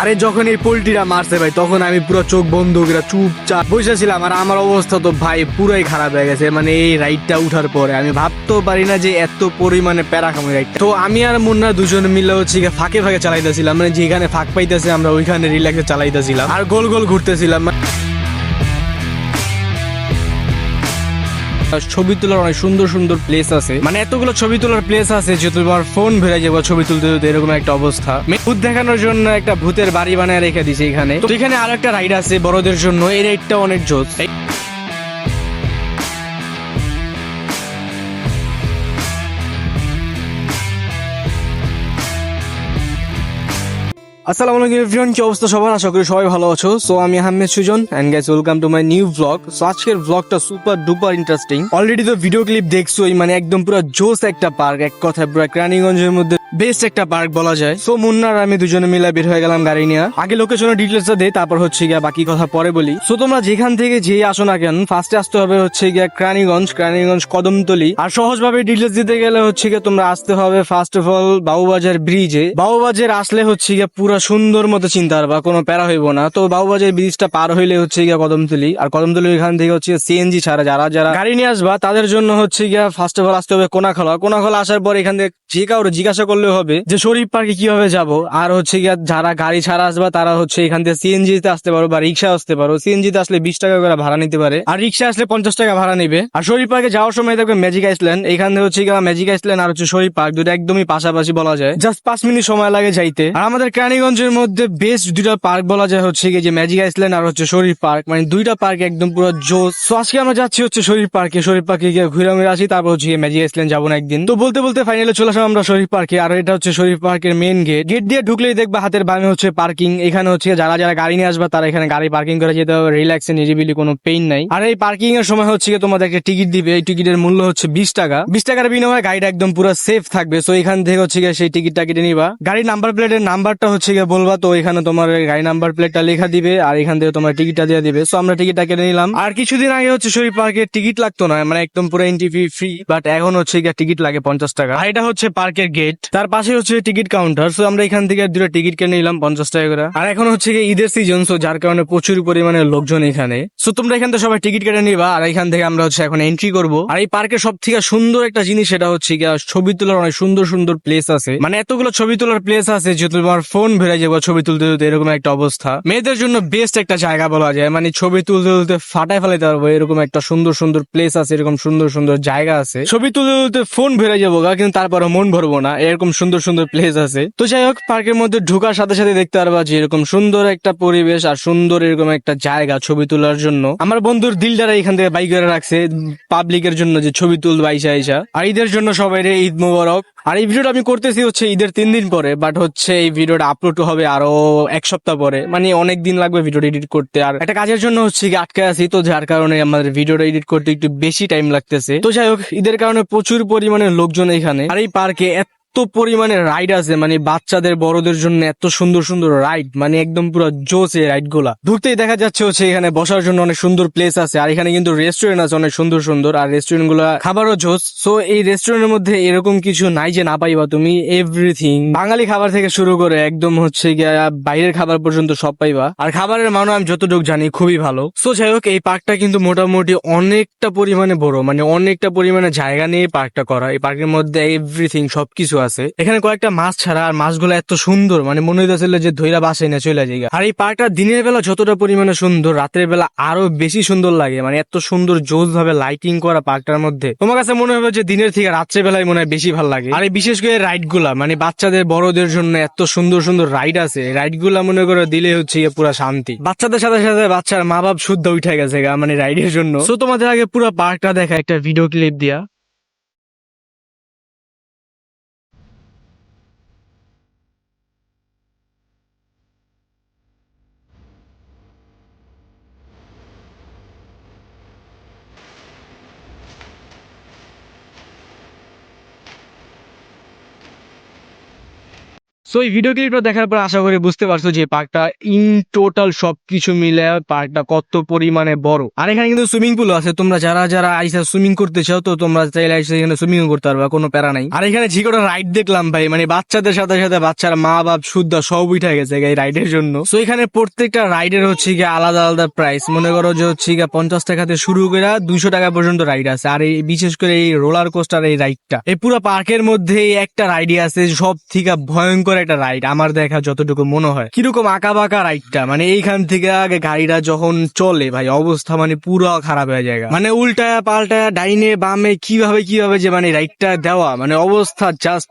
আরে যখন এই পোলট্রিরা মারছে ভাই, তখন আমি পুরো চোখ বন্ধ করে চুপচাপ বসেছিলাম আর আমার অবস্থা তো ভাই পুরাই খারাপ হয়ে গেছে। মানে এই রাইডটা উঠার পরে আমি ভাবতেও পারি না যে এত পরিমাণে প্যারা খামো রাইড তো আমি আর মুন্না দুজন মিলে হচ্ছে ফাঁকে ফাঁকে চালাইতেছিলাম। মানে যেখানে ফাঁক পাইতেছে আমরা ওইখানে রিল্যাক্সে চালাইতেছিলাম। আর গোল গোল ঘুরতেছিলাম। ছবি তোলার অনেক সুন্দর সুন্দর প্লেস আছে। মানে এতগুলো ছবি তোলার প্লেস আছে যে তোমার ফোন ভেড়ে যাব, ছবি তুলতে তুলতে এরকম একটা অবস্থা। মেয়ে ভূত দেখানোর জন্য একটা ভূতের বাড়ি বানায় রেখে দিছে এখানে। তো এখানে আর একটা রাইড আছে বড়দের জন্য, এই রাইডটা অনেক জোস। আসসালামু আলাইকুম এভরিওয়ান কি অবস্থা সবার? আশা করি সবাই ভালো আছো। সো আমি Ahmed Sujon and guys welcome to my new blog so আজকের ব্লগটা সুপার ডুপার ইন্টারেস্টিং অলরেডি তো ভিডিও ক্লিপ দেখছোই মানে একদম পুরো জোস একটা পার্ক এক কথায় পুরো ক্রানিগঞ্জের মধ্যে বেস্ট একটা পার্ক বলা যায়। সো মুন্নার আমি দুজনে মিলে বের হয়ে গেলাম গাড়ি নিয়ে। আগে লোকেশনের ডিটেলসটা দেই, তারপর হচ্ছে গিয়া বাকি কথা পরে বলি। সো তোমরা যেখান থেকে যেই আসো না কেন ফার্স্টে আসতে হবে হচ্ছে গিয়া ক্রানীগঞ্জ ক্রানীগঞ্জ, কদমতলি। আর সহজভাবে ডিটেলস দিতে গেলে হচ্ছে গিয়া তোমরা আসতে হবে ফার্স্ট অফ অল বাবুবাজার ব্রিজে বাবুবাজার আসলে হচ্ছে গিয়া পুরো সুন্দর মতো চিন্তা পারবা কোনো প্যারা হইব না। তো, বাবুবাজার ব্রিজটা পার হইলে হচ্ছে গিয়া কদমতলি। আর কদমতলি এখান থেকে হচ্ছে সিএনজি ছাড়া যারা যারা গাড়ি নিয়ে আসবা, তাদের জন্য হচ্ছে গিয়া ফার্স্ট অফ অল আসতে হবে কোনাখলা। কোনাখলা আসার পর এখান থেকে যে কাউরে জিজ্ঞাসা করলে হবে যে শরীফ পার্কে কীভাবে যাব? আর হচ্ছে গিয়া যারা গাড়ি ছাড়া আসবা, তারা হচ্ছে এখান থেকে সিএনজি তে আসতে পারো বা রিক্সা আসতে পারো। সিএনজি তে আসলে বিশ টাকা করে ভাড়া নিতে পারে। আর রিক্সা আসলে পঞ্চাশ টাকা ভাড়া নিবে। আর শরীফ পার্কে যাওয়ার সময় দেখবে ম্যাজিক আইসল্যান্ড এখান থেকে হচ্ছে গিয়া ম্যাজিক আইসল্যান্ড আর হচ্ছে শরীফ পার্ক দুটো একদমই পাশাপাশি বলা যায়। জাস্ট পাঁচ মিনিট সময় লাগে যাইতে। আর আমাদের কেরানীগঞ্জের মধ্যে বেস্ট দুইটা পার্ক বলা যায় হচ্ছে গিয়ে যে ম্যাজিক আইসল্যান্ড আর হচ্ছে শরীফ পার্ক। মানে দুইটা পার্ক একদম পুরো জোস। তো আজকে আমরা যাচ্ছি হচ্ছে শরীফ পার্কে। শরীফ পার্কে গিয়ে ঘুরে আসি, তারপর হচ্ছে ম্যাজিক আইসল্যান্ড যাব না একদিন। তো বলতে বলতে ফাইনালে চলে আসলাম আমরা শরীফ পার্কে। আর এটা হচ্ছে শরীফ পার্কের মেন গেট গেট দিয়ে ঢুকলেই দেখবা হাতের বামে হচ্ছে পার্কিং এখানে হচ্ছে যারা যারা গাড়ি নিয়ে আসবা, তারা এখানে গাড়ি পার্কিং করে যেতে হবে। রিল্যাক্সে নিরিবিলি কোনো পেইন নাই। আর এই পার্কিং এর সময় হচ্ছে তোমাদের একটা টিকিট দিবে। এই টিকিটের মূল্য হচ্ছে বিশ টাকা। বিশ টাকার বিনিময়ে গাড়িটা একদম পুরো সেফ থাকবে। সো এখান থেকে হচ্ছে গিয়ে সেই টিকিটটা কেটে নিবা। গাড়ির নাম্বার প্লেটের নাম্বারটা হচ্ছে গিয়ে বলবা। তো, এখানে তোমার গাড়ি নাম্বার প্লেটটা লেখা দিবে আর এখান থেকে তোমার টিকিটটা দিয়ে দিবে। সো আমরা টিকিটটা কেটে নিলাম। আর কিছুদিন আগে হচ্ছে শরীফ পার্কে টিকিট লাগতো না। মানে একদম পুরো এন্ট্রি ফ্রি বাট এখন হচ্ছে গিয়ে টিকিট লাগে পঞ্চাশ টাকা। আর এটা হচ্ছে পার্কের গেট তার পাশে হচ্ছে টিকিট কাউন্টার। সো আমরা এখান থেকে দুটো টিকিট কিনে নিলাম, পঞ্চাশ টাকা করে। আর এখন হচ্ছে গিয়ে ঈদের সিজন সো যার কারণে প্রচুর পরিমাণে লোকজন এখানে। সো তোমরা এখান থেকে সবাই টিকিট কেটে নিবা, আর এখান থেকে আমরা হচ্ছে এখন এন্ট্রি করব। আর এই পার্কের সব থেকে সুন্দর একটা জিনিস সেটা হচ্ছে গিয়ে ছবি তোলার অনেক সুন্দর সুন্দর প্লেস আছে। মানে এতগুলো ছবি তোলার প্লেস আছে যে তোমার ফোন ভরে যাব ছবি তুলতে তুলতে এরকম একটা অবস্থা। মেয়েদের জন্য বেস্ট একটা জায়গা বলা যায়। মানে ছবি তুলতে তুলতে ফাটাই ফেলাইতে পারব, এরকম একটা সুন্দর সুন্দর প্লেস আছে, এরকম সুন্দর সুন্দর জায়গা আছে। ছবি তুলতে তুলতে ফোন ভরে যাব কিন্তু তারপরে মন ভরবো না। এরকম সুন্দর সুন্দর প্লেস আছে। তো যাই হোক পার্কের মধ্যে ঢোকার সাথে সাথে দেখতে পারবা যে এরকম সুন্দর একটা পরিবেশ আর সুন্দর এরকম একটা জায়গা ছবি তোলার জন্য। আমার বন্ধুর দিলদারা এখান থেকে বাইক করে রাখছে পাবলিকের জন্য যে ছবি তুলবে আইসা আইসা। আর ঈদের জন্য সবাই রে, ঈদ মোবারক। আর এই ভিডিওটা আমি করতেছি হচ্ছে ঈদের তিন দিন পরে বাট হচ্ছে এই ভিডিওটা আপলোড হবে আরও এক সপ্তাহ পরে। মানে অনেক দিন লাগবে ভিডিওটা এডিট করতে। আর একটা কাজের জন্য হচ্ছে আটকে আছি, তো যার কারণে আমাদের ভিডিওটা এডিট করতে একটু বেশি টাইম লাগতেছে। তো যাই হোক, ঈদের কারণে প্রচুর পরিমাণে লোকজন এখানে। আর এই পার্কে এত পরিমাণে রাইড আছে মানে বাচ্চাদের, বড়দের জন্য এত সুন্দর সুন্দর রাইড মানে একদম পুরো জোস এই রাইডগুলা। ঢুকতেই দেখা যাচ্ছে হচ্ছে এখানে বসার জন্য অনেক সুন্দর প্লেস আছে, আর এখানে কিন্তু রেস্টুরেন্ট আছে অনেক সুন্দর সুন্দর, আর রেস্টুরেন্টগুলা খাবারও জোস। সো এই রেস্টুরেন্টের মধ্যে এরকম কিছু নাই যে না পাইবা তুমি এভরিথিং বাঙালি খাবার থেকে শুরু করে একদম হচ্ছে গিয়া বাইরের খাবার পর্যন্ত সব পাইবা। আর খাবারের মানও আমি যতটুকু জানি খুবই ভালো। সো যাই হোক, এই পার্কটা কিন্তু মোটামুটি অনেকটা পরিমাণে বড় মানে অনেকটা পরিমাণে জায়গা নিয়ে পার্কটা করা। এই পার্কের মধ্যে এভরিথিং সবকিছু আছে। এখানে কয়েকটা মাছ ছাড়া আর মাছগুলো এত সুন্দর মানে মনে হইতেছিল যে ধৈরা বাসে না চলে যায় আর এই পার্কটা দিনের বেলা যতটা পরিমাণে সুন্দর, রাতের বেলা আরও বেশি সুন্দর লাগে মানে এত সুন্দর জোস ভাবে লাইটিং করা পার্কটার মধ্যে। তোমার কাছে মনে হবে যে দিনের থেকে রাত্রে বেলায় মনে হয় বেশি ভালো লাগে। আর এই বিশেষ করে রাইডগুলা মানে বাচ্চাদের, বড়দের জন্য এত সুন্দর সুন্দর রাইড আছে। রাইডগুলা মনে করে দিলে হচ্ছে পুরো শান্তি। বাচ্চাদের সাথে সাথে বাচ্চার মা বাপ শুদ্ধ উঠে গেছে গা মানে রাইডের জন্য। তো তোমাদের আগে পুরো পার্কটা দেখা, একটা ভিডিও ক্লিপ দিয়া। সো এই ভিডিও ক্লিপটা দেখার পর আশা করি বুঝতে পারছ যে পার্কটা ইন টোটাল সবকিছু মিলে পার্কটা কত পরিমাণে বড়। আর এখানে কিন্তু সুইমিং পুল আছে। তোমরা যারা যারা আইসা সুইমিং করতে চাও, তো তোমরা চাইলে আইসা এখানে সুইমিং করতে পারবা, কোনো প্যারা নাই। আর এখানে ঝিকোটা রাইড দেখলাম ভাই মানে বাচ্চাদের সাথে সাথে বাচ্চারা মা, বাপ, শুদ্ধ সব উঠে গেছে এই রাইডের জন্য। সো এখানে প্রত্যেকটা রাইডের হচ্ছে গিয়ে আলাদা আলাদা প্রাইস মনে করো যে হচ্ছে গিয়ে পঞ্চাশ টাকাতে শুরু করে দুশো টাকা পর্যন্ত রাইড আছে। আর এই বিশেষ করে এই রোলার কোস্টার এই রাইডটা এই পুরো পার্কের মধ্যে একটা রাইডই আছে সব থেকে ভয়ঙ্কর একটা রাইড আমার দেখা যতটুকু মনে হয়। কীরকম আঁকা বাঁকা রাইডটা মানে এইখান থেকে আগে গাড়িটা যখন চলে, ভাই, অবস্থা মানে পুরো খারাপ হয়ে যায় মানে উল্টা পাল্টা ডাইনে বামে কীভাবে কীভাবে যে মানে রাইডটা দেওয়া মানে অবস্থা জাস্ট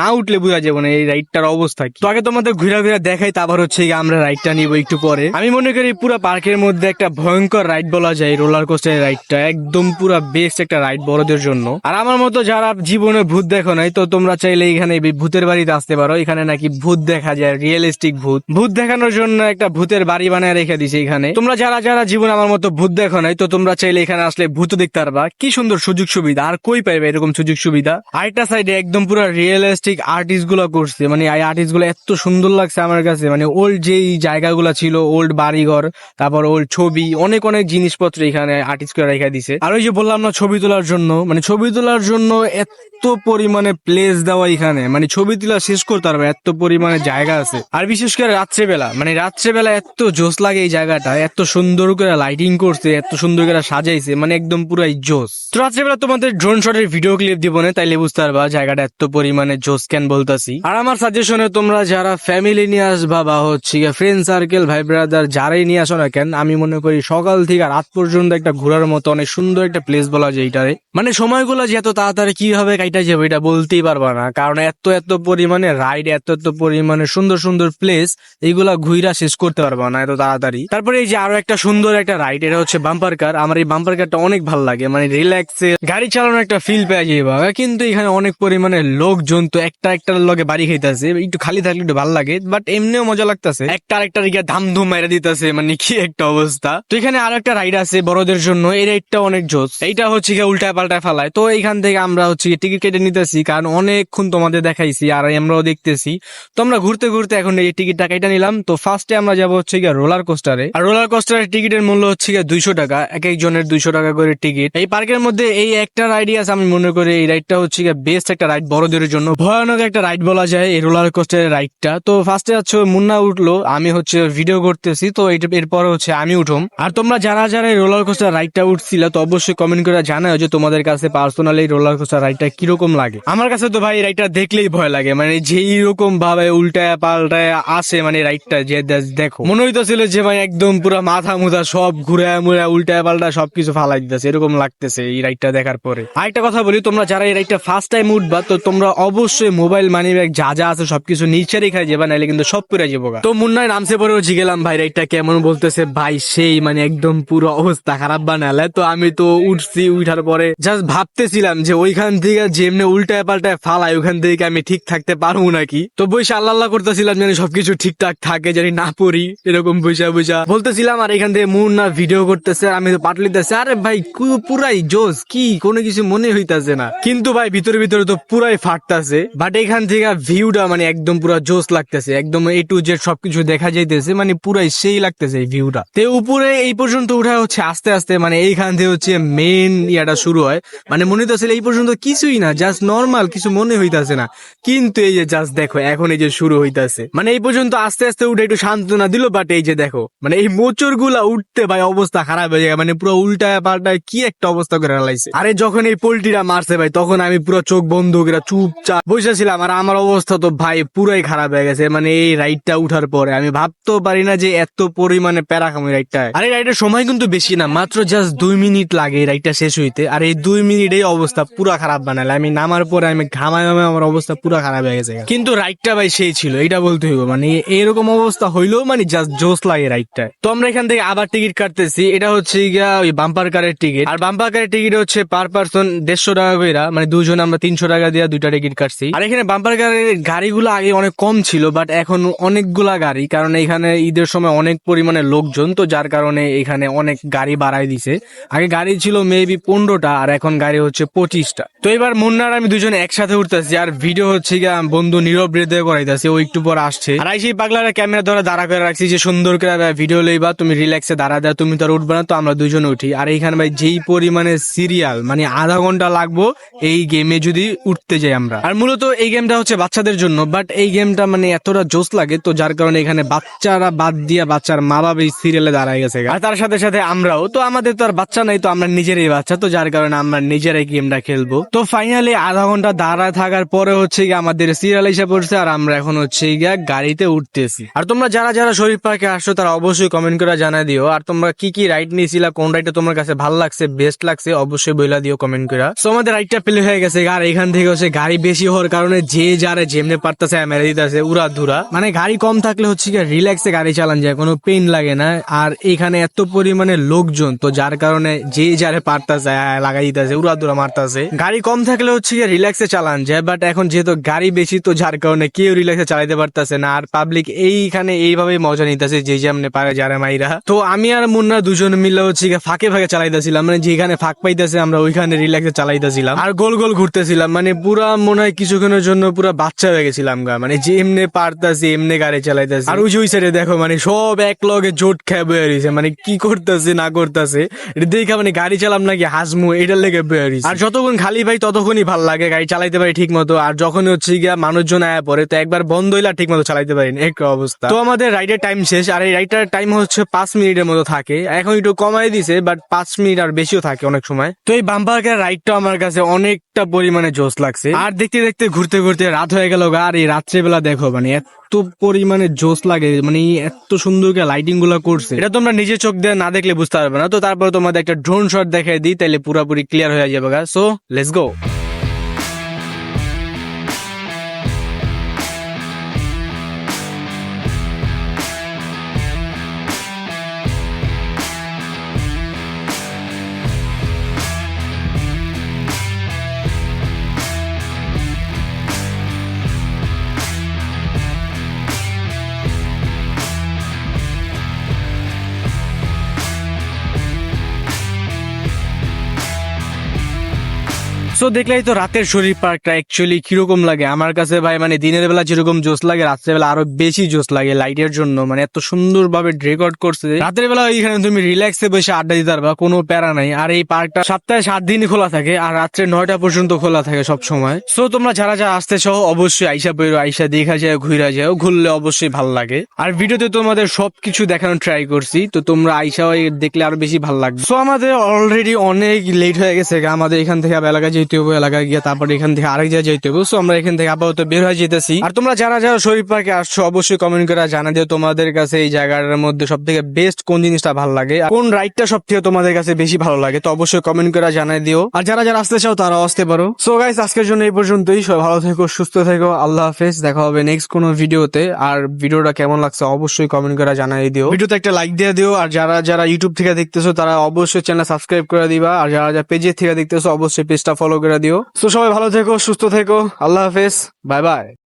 না উঠলে বোঝা যাবে না এই রাইডটার অবস্থা তো আগে তোমাদের ঘুরা ঘুরা দেখাই, তারপর হচ্ছে আমরা রাইডটা নিব একটু পরে। আমি মনে করি পুরো পার্কের মধ্যে একটা ভয়ঙ্কর রাইড বলা যায় রোলার কোস্টার রাইডটা একদম পুরো বেস্ট একটা রাইড বড়দের জন্য। আর আমার মতো যারা জীবনে ভূত দেখো নাই, তো তোমরা চাইলে এখানে ভূতের বাড়িতে আসতে পারো। এখানে নাকি ভূত দেখা যায় রিয়েলিস্টিক ভূত। ভূত দেখানোর জন্য একটা ভূতের বাড়ি বানায় রেখে দিছে এখানে। তোমরা যারা যারা জীবন আমার মতো ভূত দেখো নাই, তো তোমরা চাইলে এখানে আসলে ভূত দেখতে পারবা। কি সুন্দর সুযোগ সুবিধা। আর কই পাইবে এরকম সুযোগ সুবিধা? আরেকটা সাইডে একদম পুরো রিয়েলিস্টিক আর্টিস্টগুলো করছে। মানে এই আর্টিস্টগুলো এত সুন্দর লাগছে আমার কাছে। মানে ওল্ড যেই জায়গাগুলো ছিল, ওল্ড বাড়িঘর, তারপর ওল্ড ছবি, অনেক অনেক জিনিসপত্র এখানে আর্টিস্ট করে রেখে দিছে। আর ওই যে বললাম না, ছবি তোলার জন্য মানে ছবি তোলার জন্য এত পরিমাণে প্লেস দেওয়া এখানে। মানে ছবি তোলা শেষ করতে পারবে এত পরিমাণে জায়গা আছে। আর বিশেষ করে রাত্রেবেলা মানে রাত্রেবেলা এত জোস লাগে এই জায়গাটা, এত সুন্দর করে লাইটিং করছে, এত সুন্দর করে সাজাইছে মানে একদম পুরাই জোস তো রাত্রেবেলা তোমাদের ড্রোন শটের ভিডিও ক্লিপ দিব না, তাইলে বুঝতে পারবা জায়গাটা এত পরিমাণে জোস কেন বলতাছি। আর আমার সাজেশনে তোমরা যারা ফ্যামিলি নিয়ে আসবা বা হচ্ছে ফ্রেন্ড সার্কেল ভাই ব্রাদার যারাই নিয়ে আসো না কেন, আমি মনে করি সকাল থেকে রাত পর্যন্ত একটা ঘোরার মতো অনেক সুন্দর একটা প্লেস বলা যায় এটারে মানে সময়গুলো যে এত তাড়াতাড়ি কীভাবে কাইটা যাবে, এটা বলতেই পারবা না। কারণ এত এত পরিমাণে রাইড এত এত পরিমাণে সুন্দর সুন্দর প্লেস এইগুলা ঘুইরা শেষ করতে পারবা না এত তাড়াতাড়ি। তারপরে এই যে আরও একটা সুন্দর একটা রাইড এটা হচ্ছে বাম্পার কার আমার এই বাম্পার কারটা অনেক ভালো লাগে মানে রিল্যাক্সে গাড়ি চালানোর একটা ফিল পেয়ে যাইবা। কিন্তু এখানে অনেক পরিমাণে লোকজন তো একটা একটার লগে বাড়ি খাইতেছে, একটু খালি থাকলে একটু ভালো লাগে বাট এমনিও মজা লাগতেছে। একটা আরেকটা গিয়ে ধাম ধুম মেরে দিতেছে মানে কি একটা অবস্থা। তো এখানে আর একটা রাইড আছে বড়দের জন্য, এই রাইডটা অনেক জোস। এইটা হচ্ছে গিয়ে উল্টা পাল্টা ফেলায়। তো এইখান থেকে আমরা হচ্ছে টিকিট কেটে নিতেছি, কারণ অনেকক্ষণ তোমাদের দেখাইছি আর আমরাও দেখতেছি। তো আমরা ঘুরতে ঘুরতে এখন এই টিকিটটা কেটে নিলাম। তো ফার্স্টে আমরা যাব হচ্ছে গিয়ে রোলার কোস্টারে আর রোলার কোস্টারের টিকিটের মূল্য হচ্ছে গিয়ে দুইশো টাকা, এক একজনের দুইশো টাকা করে টিকিট এই পার্কের মধ্যে এই একটা রাইডই আছে, আমি মনে করি এই রাইডটা হচ্ছে গিয়ে বেস্ট একটা রাইড বড়দের জন্য। ভয়ানক একটা রাইড বলা যায়, এই রোলার কোস্টারের রাইডটা তো ফার্স্টে হচ্ছে মুন্না উঠল, আমি হচ্ছে ভিডিও করতেছি, তো এটা, এরপর হচ্ছে আমি উঠুম। আর তোমরা যারা যারা এই রোলার কোস্টার রাইডটা উঠছিল, তো অবশ্যই কমেন্ট করে জানাও যে তোমাদের কাছে পার্সোনালি রোলার কোস্টার রাইডটা কীরকম লাগে। আমার কাছে তো ভাই রাইডটা দেখলেই ভয় লাগে মানে যেই রকম ভাবে উল্টায় পাল্টায় আসে মানে রাইডটা যে দেখো। মনে হইতেছিল যে ভাই, একদম পুরো মাথা মুথা সব ঘুরে মুড়ে উল্টায় পাল্টা সবকিছু ফালাই দিতেছে, এরকম লাগতেছে এই রাইডটা দেখার পরে। আরেকটা কথা বলি, তোমরা যারা এই রাইডটা ফার্স্ট টাইম উঠবা, তো তোমরা অবশ্যই মোবাইল মানি ব্যাগ যা যা আছে সবকিছু নিচে রেখে যাবে নাহলে কিন্তু সব পুরে যাব। তো মুন্নায় নামছে পরেও জিগেলাম, ভাই রাইডটা কেমন? বলতেছে, ভাই, সেই মানে একদম পুরো অবস্থা খারাপ বানালে। তো আমি তো উঠছি, উঠার পরে জাস্ট ভাবতেছিলাম যে ওইখান থেকে যেমনি উল্টায় পাল্টায় ফালাই ওখান থেকে আমি ঠিক থাকতে পারব নাকি? তো বৈশা আল্লাহ আল্লাহ করতেছিলাম জানি সবকিছু ঠিকঠাক থাকে, জানি না পড়ি, এরকম বৈশা বৈশা বলতেছিলাম, আর এখান থেকে মুন্না ভিডিও করতেছে আমি তো পাটলিতেছে আরে ভাই পুরাই জোস, কি? কোনো কিছু মনে হইতাছে না। কিন্তু ভাই, ভিতরে ভিতরে তো পুরাই ফাটতাছে। বাট এখান থেকে ভিউটা মানে একদম পুরা জোস লাগতেছে। একদম এ টু জেড সবকিছু দেখা যাইতেছে মানে পুরাই সেই লাগতেছে এই ভিউটা তে উপরে এই পর্যন্ত উঠা হচ্ছে আস্তে আস্তে মানে এইখান থেকে হচ্ছে মেন ইয়াটা শুরু হয়। মানে মনে হইতেছে এই পর্যন্ত কিছুই না জাস্ট নর্মাল কিছু মনে হইতাছে না। কিন্তু এই যে জাস্ট দেখো, এখন এই যে শুরু হইতাছে। মানে এই পর্যন্ত আস্তে আস্তে উঠে একটু সান্ত্বনা দিল বাট এই যে দেখো মানে এই মোচরগুলা উঠতে ভাই অবস্থা খারাপ হয়ে যায়। মানে পুরো উল্টায় পাল্টায় কি একটা অবস্থা করে ফেলাইছে আরে যখন এই পোল্ট্রিটা মারছে ভাই, তখন আমি পুরো চোখ বন্ধ করে চুপচাপ বসেছিলাম আর আমার অবস্থা তো ভাই পুরাই খারাপ হয়ে গেছে। মানে এই রাইডটা উঠার পরে আমি ভাবতেও পারি না যে এত পরিমাণে প্যারা খামো রাইডটা আর এই রাইডের সময় কিন্তু বেশি না, মাত্র জাস্ট দুই মিনিট লাগে এই রাইডটা শেষ হইতে। আর এই দুই মিনিটেই অবস্থা পুরা খারাপ বানালে। আমি নামার পরে আমি ঘামায় ঘামায় আমার অবস্থা পুরা খারাপ হয়ে গেছে কিন্তু রাইডটা ভাই সেই ছিল এটা বলতে হইব। মানে এরকম অবস্থা হইলেও মানে জাস্ট জোস লাগে রাইডটা তো আমরা এখান থেকে আবার টিকিট কাটতেছি। এটা হচ্ছে গিয়া ওই বাম্পার কারের টিকিট আর বাম্পার কারের টিকিট হচ্ছে পার পার্সন দেড়শো টাকা করে মানে দুজন আমরা তিনশো টাকা দিয়ে দুইটা টিকিট কাটছি। আসছি আর এখানে বাম্পার গাড়ির গাড়িগুলো আগে অনেক কম ছিল বাট এখন অনেকগুলা গাড়ি, কারণ এখানে ঈদের সময় অনেক পরিমাণে লোকজন, তো যার কারণে এখানে অনেক গাড়ি বাড়াই দিছে। আগে গাড়ি ছিল মেবি পনেরোটা, আর এখন গাড়ি হচ্ছে পঁচিশটা। তো এবার মুন্নার আমি দুজনে একসাথে উঠতেছি, আর ভিডিও হচ্ছে গিয়া বন্ধু নীরব হৃদয় করাইতেছে, ও একটু পর আসছে। আর সেই পাগলারা ক্যামেরা ধরে দাঁড়া করে রাখছি যে, সুন্দর করে ভিডিও লইবা, তুমি রিল্যাক্সে দাঁড়া দেয় তুমি তো আর উঠবে না, তো আমরা দুজন উঠি। আর এইখানে ভাই, যেই পরিমাণে সিরিয়াল মানে আধা ঘণ্টা লাগবো, এই গেমে যদি উঠতে যাই আমরা। আর মূলত এই গেমটা হচ্ছে বাচ্চাদের জন্য বাট এই গেমটা মানে এতটা জোস লাগে তো যার কারণে এখানে বাচ্চারা বাদ দিয়া বাচ্চার মা বাবা এই সিরিয়ালে দাঁড়ায় গেছে। আর তার সাথে সাথে আমরাও, তো আমাদের তো আর বাচ্চা নাই, তো আমরা নিজেরাই বাচ্চা, তো যার কারণে আমরা নিজেরাই গেমটা খেলব। তো ফাইনালি আধা ঘণ্টা দাঁড়ায় থাকার পরে হচ্ছে গিয়ে আমাদের সিরিয়াল এসে পড়ছে, আর আমরা এখন হচ্ছে গিয়া গাড়িতে উঠতেছি। আর তোমরা যারা যারা শরীফ পার্কে আসছো, তারা অবশ্যই কমেন্ট করে জানা দিও। আর তোমরা কি কি রাইড নিয়েছিলা, কোন রাইডটা তোমার কাছে ভালো লাগছে বেস্ট লাগছে, অবশ্যই বইলা দিও কমেন্ট করে। সো আমাদের রাইডটা প্লে হয়ে গেছে আর এখান থেকে হচ্ছে গাড়ি বেশি হওয়ার কারণে যে যারা যেমনে পারতেছে মেরে দিতেছে, উড়া ধুরা। মানে গাড়ি কম থাকলে হচ্ছে কি রিল্যাক্সে গাড়ি চালান যায়, কোনো পেইন লাগে না। আর এখানে এত পরিমাণে লোকজন, তো যার কারণে যে যারে পারতেছে লাগাই দিতেছে, উড়া ধুরা মারতেছে। গাড়ি কম থাকলে হচ্ছে কি রিল্যাক্সে চালান যায় বাট এখন যেহেতু গাড়ি বেশি, তো যার কারণে কেউ রিল্যাক্সে চালাইতে পারতেছে না, আর পাবলিক এইখানে এইভাবে মজা নিতেছে, যে যেমনে পারে যারা মাইরা। তো আমি আর মুন্না দুজন মিলে হচ্ছে গিয়ে ফাঁকে ফাঁকে চালাইতেছিলাম মানে যেখানে ফাঁক পাইতেছে, আমরা ওইখানে রিল্যাক্সে চালাইতেছিলাম। আর গোল গোল ঘুরতেছিলাম মানে পুরা মনে হয় কিছুক্ষণের জন্য পুরা বাচ্চা হয়ে গেছিলাম গা মানে যে এমনি পারতাছি এমনি গাড়ি চালাইতেছি। আর ওই যে ওই সাইডে দেখো মানে সব এক লগে জোট খেয়ে বয়ে রয়েছে মানে কি করতেছে না করতেছে এটা দেখে মানে গাড়ি চালাম নাকি হাসমু এটার লেগে বয়ে রয়েছে আর যতক্ষণ খালি ভাই ততক্ষণই ভালো লাগে গাড়ি চালাইতে পারি ঠিক মতো আর যখন হচ্ছে গিয়া মানুষজন আয়া পরে তো একবার বন্ধ হইলে ঠিক মতো চালাইতে পারি না, এক অবস্থা। তো আমাদের রাইডের টাইম শেষ আর এই রাইডটার টাইম হচ্ছে পাঁচ মিনিটের মতো থাকে। এখন একটু কমাই দিছে বাট পাঁচ মিনিট আর বেশিও থাকে অনেক সময়। তো এই বাম্পারকার রাইডটা আমার কাছে অনেকটা পরিমাণে জোস লাগছে। আর দেখতে দেখতে ঘুরতে ঘুরতে রাত হয়ে গেল আর এই রাত্রেবেলা দেখো মানে এত পরিমাণে জোস লাগে মানে এত সুন্দর লাইটিংগুলো করছে। এটা তোমরা নিজে চোখ দিয়ে না দেখলে বুঝতে পারবে না। তো তারপরে তোমাদের একটা ড্রোন শট দেখাই দিই তাহলে পুরোপুরি ক্লিয়ার হয়ে যাবে সো লেটস গো সো দেখলেই তো রাতের শরীর পার্কটা অ্যাকচুয়ালি কীরকম লাগে? আমার কাছে ভাই মানে দিনের বেলা যেরকম জোস লাগে রাত্রের বেলা আরও বেশি জোস লাগে লাইটের জন্য। মানে এত সুন্দর ভাবে রেকর্ড করছে। রাতের বেলা এখানে তুমি রিল্যাক্সে বসে আড্ডা দিতে পারবা, কোনো প্যারা নাই। আর এই পার্কটা সপ্তাহে সাত দিনই খোলা থাকে আর রাত্রে নয়টা পর্যন্ত খোলা থাকে সব সময়। সো তোমরা যারা যারা আসতে চাও, অবশ্যই আইসা বেরো আইসা দেখা যায়, ঘুরা যায়, ঘুরলে অবশ্যই ভালো লাগে। আর ভিডিওতে তোমাদের সবকিছু দেখানোর ট্রাই করছি, তো তোমরা আইসা দেখলে আরও বেশি ভালো লাগবে। সো আমাদের অলরেডি অনেক লেট হয়ে গেছে আমাদের এখান থেকে এলাকায় যেতে হবে এলাকায় গিয়ে, তারপরে এখান থেকে আরেক জায়গায় যেতে হবে সো আমরা এখান থেকে আপাতত বের হয়ে যেতেছি আর তোমরা যারা যারা শরীফ পার্কে আসছো, অবশ্যই কমেন্ট করে জানা দিও তোমাদের কাছে এই জায়গাটার মধ্যে সব থেকে বেস্ট কোন জিনিসটা ভালো লাগে কোন রাইডটা সব থেকে তোমাদের কাছে বেশি ভালো লাগে, তো অবশ্যই কমেন্ট করে জানাই দিও। আর যারা যারা আসতে চাও তারা আসতে পারো। সো গাইস আজকের জন্য এই পর্যন্তই। সবাই ভালো থেকো, সুস্থ থেকো। আল্লাহ হাফেজ। দেখা হবে নেক্সট কোনো ভিডিওতে আর ভিডিওটা কেমন লাগছে, অবশ্যই কমেন্ট করে জানাই দিও। ভিডিওতে একটা লাইক দিয়ে দিও। আর যারা যারা ইউটিউব থেকে দেখতেছো, তারা অবশ্যই চ্যানেল সাবস্ক্রাইব করে দিবা। আর যারা যারা পেজের থেকে দেখতেছো, অবশ্যই পেজটা ফলো করে দিও। সো সবাই ভালো থেকো সুস্থ থেকো। আল্লাহ হাফেজ। Bye bye.